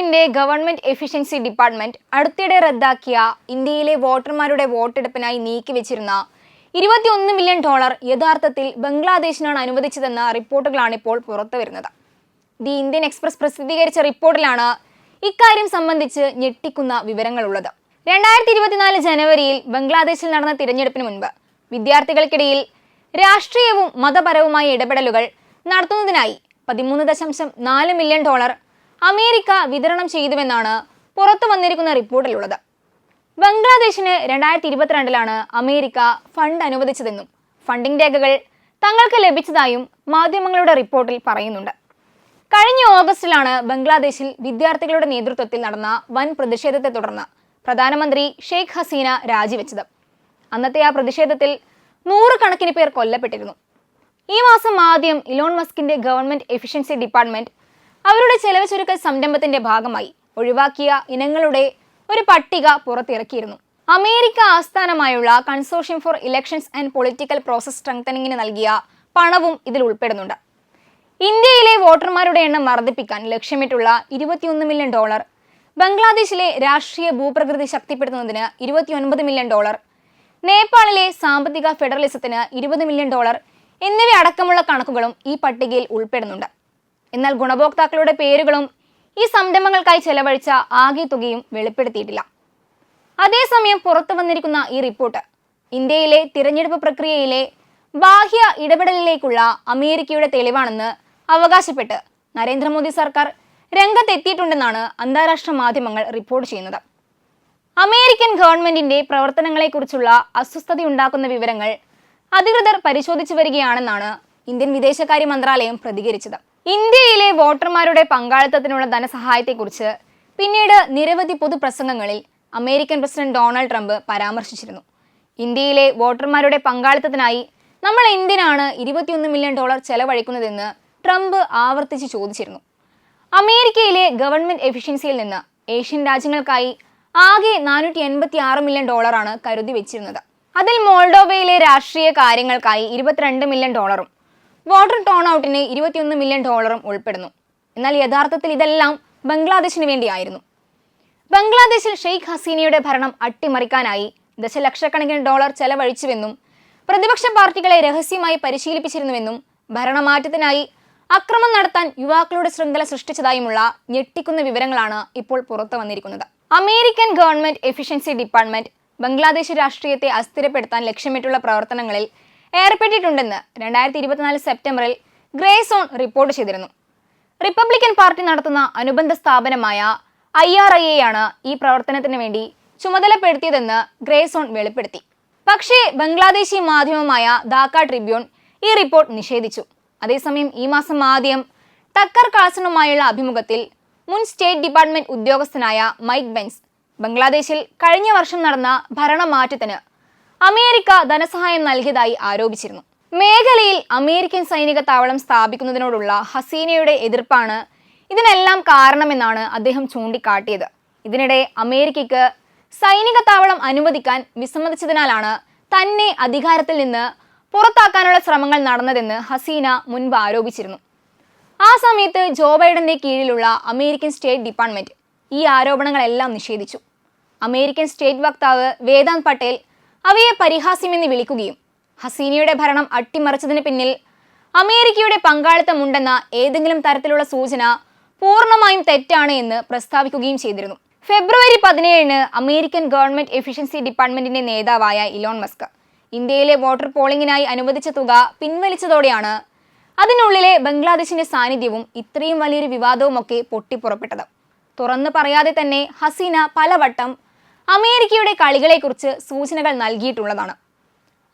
മസ്കിന്റെ government efficiency department അടുത്തിടെ റദ്ദാക്കിയ ഇന്ത്യയിലെ വോട്ടർമാരുടെ വോട്ടെടുപ്പിനായി നീക്കിവെച്ചിരുന്ന ഇരുപത്തിയൊന്ന് മില്യൺ ഡോളർ യഥാർത്ഥത്തിൽ ബംഗ്ലാദേശിനാണ് അനുവദിച്ചതെന്ന റിപ്പോർട്ടുകളാണ് ഇപ്പോൾ പുറത്തുവരുന്നത്. ദി ഇന്ത്യൻ എക്സ്പ്രസ് പ്രസിദ്ധീകരിച്ച റിപ്പോർട്ടിലാണ് ഇക്കാര്യം സംബന്ധിച്ച് ഞെട്ടിക്കുന്ന വിവരങ്ങളുള്ളത്. രണ്ടായിരത്തി ഇരുപത്തിനാല് ജനുവരിയിൽ ബംഗ്ലാദേശിൽ നടന്ന തിരഞ്ഞെടുപ്പിന് മുൻപ് വിദ്യാർത്ഥികൾക്കിടയിൽ രാഷ്ട്രീയവും മതപരവുമായ ഇടപെടലുകൾ നടത്തുന്നതിനായി പതിമൂന്ന് ദശാംശം നാല് മില്യൺ ഡോളർ അമേരിക്ക വിതരണം ചെയ്തുവെന്നാണ് പുറത്തു വന്നിരിക്കുന്ന റിപ്പോർട്ടിലുള്ളത്. ബംഗ്ലാദേശിന് രണ്ടായിരത്തി ഇരുപത്തിരണ്ടിലാണ് അമേരിക്ക ഫണ്ട് അനുവദിച്ചതെന്നും ഫണ്ടിംഗ് രേഖകൾ തങ്ങൾക്ക് ലഭിച്ചതായും മാധ്യമങ്ങളുടെ റിപ്പോർട്ടിൽ പറയുന്നുണ്ട്. കഴിഞ്ഞ ഓഗസ്റ്റിലാണ് ബംഗ്ലാദേശിൽ വിദ്യാർത്ഥികളുടെ നേതൃത്വത്തിൽ നടന്ന വൻ പ്രതിഷേധത്തെ തുടർന്ന് പ്രധാനമന്ത്രി ഷെയ്ഖ് ഹസീന രാജിവെച്ചത്. അന്നത്തെ ആ പ്രതിഷേധത്തിൽ നൂറുകണക്കിന് പേർ കൊല്ലപ്പെട്ടിരുന്നു. ഈ മാസം ആദ്യം ഇലോൺ മസ്കിന്റെ ഗവൺമെന്റ് എഫിഷ്യൻസി ഡിപ്പാർട്ട്മെന്റ് അവരുടെ ചെലവ് ചുരുക്കൽ സംരംഭത്തിന്റെ ഭാഗമായി ഒഴിവാക്കിയ ഇനങ്ങളുടെ ഒരു പട്ടിക പുറത്തിറക്കിയിരുന്നു. അമേരിക്ക ആസ്ഥാനമായുള്ള consortium for elections and political process സ്ട്രെങ്തനിങ്ങിന് നൽകിയ പണവും ഇതിൽ ഉൾപ്പെടുന്നുണ്ട്. ഇന്ത്യയിലെ വോട്ടർമാരുടെ എണ്ണം വർദ്ധിപ്പിക്കാൻ ലക്ഷ്യമിട്ടുള്ള ഇരുപത്തിയൊന്ന് മില്യൺ ഡോളർ ബംഗ്ലാദേശിലെ രാഷ്ട്രീയ ഭൂപ്രകൃതി ശക്തിപ്പെടുത്തുന്നതിന് ഇരുപത്തിയൊൻപത് മില്യൺ ഡോളർ നേപ്പാളിലെ സാമ്പത്തിക ഫെഡറലിസത്തിന് ഇരുപത് മില്യൺ ഡോളർ എന്നിവ അടക്കമുള്ള കണക്കുകളും ഈ പട്ടികയിൽ ഉൾപ്പെടുന്നുണ്ട്. എന്നാൽ ഗുണഭോക്താക്കളുടെ പേരുകളും ഈ സംരംഭങ്ങൾക്കായി ചെലവഴിച്ച ആകെ തുകയും വെളിപ്പെടുത്തിയിട്ടില്ല. അതേസമയം പുറത്തു വന്നിരിക്കുന്ന ഈ റിപ്പോർട്ട് ഇന്ത്യയിലെ തിരഞ്ഞെടുപ്പ് പ്രക്രിയയിലെ ബാഹ്യ ഇടപെടലിലേക്കുള്ള അമേരിക്കയുടെ തെളിവാണെന്ന് അവകാശപ്പെട്ട് നരേന്ദ്രമോദി സർക്കാർ രംഗത്തെത്തിയിട്ടുണ്ടെന്നാണ് അന്താരാഷ്ട്ര മാധ്യമങ്ങൾ റിപ്പോർട്ട് ചെയ്യുന്നത്. അമേരിക്കൻ ഗവൺമെന്റിന്റെ പ്രവർത്തനങ്ങളെക്കുറിച്ചുള്ള അസ്വസ്ഥതയുണ്ടാക്കുന്ന വിവരങ്ങൾ അധികൃതർ പരിശോധിച്ചു വരികയാണെന്നാണ് ഇന്ത്യൻ വിദേശകാര്യ മന്ത്രാലയം പ്രതികരിച്ചത്. ഇന്ത്യയിലെ വോട്ടർമാരുടെ പങ്കാളിത്തത്തിനുള്ള ധനസഹായത്തെക്കുറിച്ച് പിന്നീട് നിരവധി പൊതുപ്രസംഗങ്ങളിൽ അമേരിക്കൻ പ്രസിഡന്റ് ഡൊണാൾഡ് ട്രംപ് പരാമർശിച്ചിരുന്നു. ഇന്ത്യയിലെ വോട്ടർമാരുടെ പങ്കാളിത്തത്തിനായി നമ്മൾ എന്തിനാണ് ഇരുപത്തിയൊന്ന് മില്യൺ ഡോളർ ചെലവഴിക്കുന്നതെന്ന് ട്രംപ് ആവർത്തിച്ച് ചോദിച്ചിരുന്നു. അമേരിക്കയിലെ ഗവൺമെന്റ് എഫിഷ്യൻസിയിൽ നിന്ന് ഏഷ്യൻ രാജ്യങ്ങൾക്കായി ആകെ നാനൂറ്റി എൺപത്തി ആറ് മില്യൺ ഡോളറാണ് കരുതി വെച്ചിരുന്നത്. അതിൽ മോൾഡോവയിലെ രാഷ്ട്രീയ കാര്യങ്ങൾക്കായി ഇരുപത്തിരണ്ട് മില്യൺ ഡോളറും വോട്ടർ ടോൺ ഔട്ടിന് ഇരുപത്തിയൊന്ന് മില്യൺ ഡോളറും ഉൾപ്പെടുന്നു. എന്നാൽ യഥാർത്ഥത്തിൽ ഇതെല്ലാം ബംഗ്ലാദേശിന് വേണ്ടിയായിരുന്നു. ബംഗ്ലാദേശിൽ ഷെയ്ഖ് ഹസീനയുടെ ഭരണം അട്ടിമറിക്കാനായി ദശലക്ഷക്കണക്കിന് ഡോളർ ചെലവഴിച്ചുവെന്നും പ്രതിപക്ഷ പാർട്ടികളെ രഹസ്യമായി പരിശീലിപ്പിച്ചിരുന്നുവെന്നും ഭരണമാറ്റത്തിനായി അക്രമം നടത്താൻ യുവാക്കളുടെ ശൃംഖല സൃഷ്ടിച്ചതായുമുള്ള ഞെട്ടിക്കുന്ന വിവരങ്ങളാണ് ഇപ്പോൾ പുറത്തു വന്നിരിക്കുന്നത്. American government efficiency department Bangladesh രാഷ്ട്രീയത്തെ അസ്ഥിരപ്പെടുത്താൻ ലക്ഷ്യമിട്ടുള്ള പ്രവർത്തനങ്ങളിൽ ഏർപ്പെട്ടിട്ടുണ്ടെന്ന് രണ്ടായിരത്തി ഇരുപത്തിനാല് സെപ്റ്റംബറിൽ ഗ്രേ സോൺ റിപ്പോർട്ട് ചെയ്തിരുന്നു. റിപ്പബ്ലിക്കൻ പാർട്ടി നടത്തുന്ന അനുബന്ധ സ്ഥാപനമായ ഐ ആർ ഐ ആണ് ഈ പ്രവർത്തനത്തിന് വേണ്ടി ചുമതലപ്പെടുത്തിയതെന്ന് ഗ്രേ സോൺ വെളിപ്പെടുത്തി. പക്ഷേ ബംഗ്ലാദേശി മാധ്യമമായ ധാക്ക ട്രിബ്യൂൺ ഈ റിപ്പോർട്ട് നിഷേധിച്ചു. അതേസമയം ഈ മാസം ആദ്യം ടക്കർ കാൾസണുമായുള്ള അഭിമുഖത്തിൽ മുൻ സ്റ്റേറ്റ് ഡിപ്പാർട്ട്മെന്റ് ഉദ്യോഗസ്ഥനായ മൈക്ക് ബെൻസ് ബംഗ്ലാദേശിൽ കഴിഞ്ഞ വർഷം നടന്ന ഭരണമാറ്റത്തിന് അമേരിക്ക ധനസഹായം നൽകിയതായി ആരോപിച്ചിരുന്നു. മേഖലയിൽ അമേരിക്കൻ സൈനിക താവളം സ്ഥാപിക്കുന്നതിനോടുള്ള ഹസീനയുടെ എതിർപ്പാണ് ഇതിനെല്ലാം കാരണമെന്നാണ് അദ്ദേഹം ചൂണ്ടിക്കാട്ടിയത്. ഇതിനിടെ അമേരിക്കയ്ക്ക് സൈനിക താവളം അനുവദിക്കാൻ വിസമ്മതിച്ചതിനാലാണ് തന്നെ അധികാരത്തിൽ നിന്ന് പുറത്താക്കാനുള്ള ശ്രമങ്ങൾ നടന്നതെന്ന് ഹസീന മുൻപ് ആരോപിച്ചിരുന്നു. ആ സമയത്ത് ജോ ബൈഡന്റെ കീഴിലുള്ള അമേരിക്കൻ സ്റ്റേറ്റ് ഡിപ്പാർട്ട്മെന്റ് ഈ ആരോപണങ്ങളെല്ലാം നിഷേധിച്ചു. അമേരിക്കൻ സ്റ്റേറ്റ് വക്താവ് വേദാന്ത് പട്ടേൽ അവയെ പരിഹാസ്യമെന്ന് വിളിക്കുകയും ഹസീനയുടെ ഭരണം അട്ടിമറിച്ചതിന് പിന്നിൽ അമേരിക്കയുടെ പങ്കാളിത്തമുണ്ടെന്ന ഏതെങ്കിലും തരത്തിലുള്ള സൂചന പൂർണമായും തെറ്റാണ് എന്ന് പ്രസ്താവിക്കുകയും ചെയ്തിരുന്നു. ഫെബ്രുവരി പതിനേഴിന് അമേരിക്കൻ ഗവൺമെന്റ് എഫിഷ്യൻസി ഡിപ്പാർട്ട്മെന്റിന്റെ നേതാവായ ഇലോൺ മസ്ക് ഇന്ത്യയിലെ വോട്ടർ പോളിംഗിനായി അനുവദിച്ച തുക പിൻവലിച്ചതോടെയാണ് അതിനുള്ളിലെ ബംഗ്ലാദേശിന്റെ സാന്നിധ്യവും ഇത്രയും വലിയൊരു വിവാദവുമൊക്കെ പൊട്ടിപ്പുറപ്പെട്ടത്. തുറന്നു പറയാതെ തന്നെ ഹസീന പലവട്ടം അമേരിക്കയുടെ കളികളെക്കുറിച്ച് സൂചനകൾ നൽകിയിട്ടുള്ളതാണ്.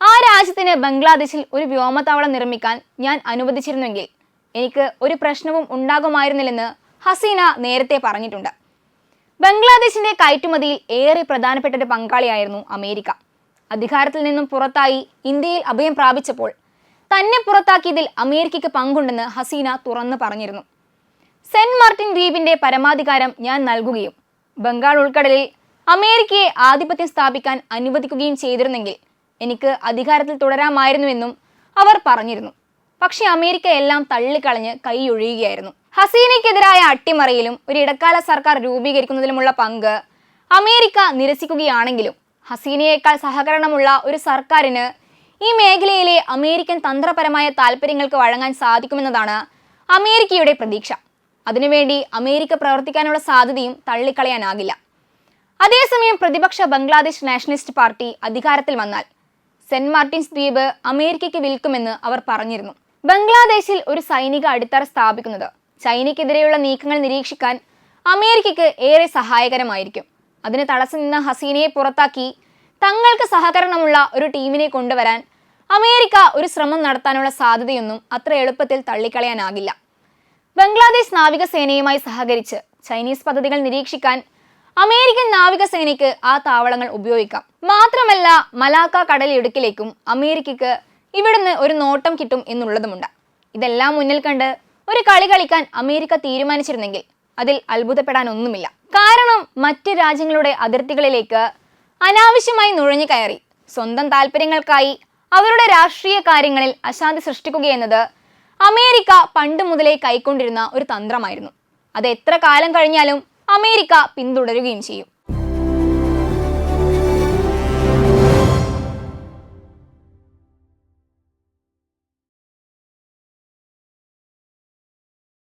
ആ രാജ്യത്തിന് ബംഗ്ലാദേശിൽ ഒരു വ്യോമത്താവളം നിർമ്മിക്കാൻ ഞാൻ അനുവദിച്ചിരുന്നെങ്കിൽ എനിക്ക് ഒരു പ്രശ്നവും ഉണ്ടാകുമായിരുന്നില്ലെന്ന് ഹസീന നേരത്തെ പറഞ്ഞിട്ടുണ്ട്. ബംഗ്ലാദേശിന്റെ കയറ്റുമതിയിൽ ഏറെ പ്രധാനപ്പെട്ട ഒരു പങ്കാളിയായിരുന്നു അമേരിക്ക. അധികാരത്തിൽ നിന്നും പുറത്തായി ഇന്ത്യയിൽ അഭയം പ്രാപിച്ചപ്പോൾ തന്നെ പുറത്താക്കിയതിൽ അമേരിക്കയ്ക്ക് പങ്കുണ്ടെന്ന് ഹസീന തുറന്നു പറഞ്ഞിരുന്നു. സെന്റ് മാർട്ടിൻ ദ്വീപിന്റെ പരമാധികാരം ഞാൻ നൽകുകയും ബംഗാൾ ഉൾക്കടലിൽ അമേരിക്കയെ ആധിപത്യം സ്ഥാപിക്കാൻ അനുവദിക്കുകയും ചെയ്തിരുന്നെങ്കിൽ എനിക്ക് അധികാരത്തിൽ തുടരാമായിരുന്നുവെന്നും അവർ പറഞ്ഞിരുന്നു. പക്ഷേ അമേരിക്ക എല്ലാം തള്ളിക്കളഞ്ഞ് കൈയൊഴിയുകയായിരുന്നു ഹസീനയ്ക്കെതിരായ അട്ടിമറിയിലും ഒരു ഇടക്കാല സർക്കാർ രൂപീകരിക്കുന്നതിലുമുള്ള പങ്ക് അമേരിക്ക നിരസിക്കുകയാണെങ്കിലും ഹസീനയേക്കാൾ സഹകരണമുള്ള ഒരു സർക്കാരിന് ഈ മേഖലയിലെ അമേരിക്കൻ തന്ത്രപരമായ താൽപ്പര്യങ്ങൾക്ക് വഴങ്ങാൻ സാധിക്കുമെന്നതാണ് അമേരിക്കയുടെ പ്രതീക്ഷ. അതിനുവേണ്ടി അമേരിക്ക പ്രവർത്തിക്കാനുള്ള സാധ്യതയും തള്ളിക്കളയാനാകില്ല. അതേസമയം പ്രതിപക്ഷ ബംഗ്ലാദേശ് നാഷണലിസ്റ്റ് പാർട്ടി അധികാരത്തിൽ വന്നാൽ സെന്റ് മാർട്ടിൻസ് ദ്വീപ് അമേരിക്കയ്ക്ക് വിൽക്കുമെന്ന് അവർ പറഞ്ഞിരുന്നു. ബംഗ്ലാദേശിൽ ഒരു സൈനിക അടിത്തറ സ്ഥാപിക്കുന്നത് ചൈനയ്ക്കെതിരെയുള്ള നീക്കങ്ങൾ നിരീക്ഷിക്കാൻ അമേരിക്കയ്ക്ക് ഏറെ സഹായകരമായിരിക്കും. അതിന് തടസ്സം നിന്ന ഹസീനയെ പുറത്താക്കി തങ്ങൾക്ക് സഹകരണമുള്ള ഒരു ടീമിനെ കൊണ്ടുവരാൻ അമേരിക്ക ഒരു ശ്രമം നടത്താനുള്ള സാധ്യതയൊന്നും അത്ര എളുപ്പത്തിൽ തള്ളിക്കളയാനാകില്ല. ബംഗ്ലാദേശ് നാവികസേനയുമായി സഹകരിച്ച് ചൈനീസ് പദ്ധതികൾ നിരീക്ഷിക്കാൻ അമേരിക്കൻ നാവികസേനയ്ക്ക് ആ താവളങ്ങൾ ഉപയോഗിക്കാം. മാത്രമല്ല മലാക്ക കടലിടുക്കിലേക്കും അമേരിക്കയ്ക്ക് ഇവിടുന്ന് ഒരു നോട്ടം കിട്ടും എന്നുള്ളതുമുണ്ട്. ഇതെല്ലാം മുന്നിൽ കണ്ട് ഒരു കളി കളിക്കാൻ അമേരിക്ക തീരുമാനിച്ചിരുന്നെങ്കിൽ അതിൽ അത്ഭുതപ്പെടാനൊന്നുമില്ല. കാരണം മറ്റ് രാജ്യങ്ങളുടെ അതിർത്തികളിലേക്ക് അനാവശ്യമായി നുഴഞ്ഞു കയറി സ്വന്തം താല്പര്യങ്ങൾക്കായി അവരുടെ രാഷ്ട്രീയ കാര്യങ്ങളിൽ അശാന്തി സൃഷ്ടിക്കുകയെന്നത് അമേരിക്ക പണ്ട് മുതലേ കൈക്കൊണ്ടിരുന്ന ഒരു തന്ത്രമായിരുന്നു. അത് എത്ര കാലം കഴിഞ്ഞാലും അമേരിക്ക പിന്തുടരുകയും ചെയ്യും.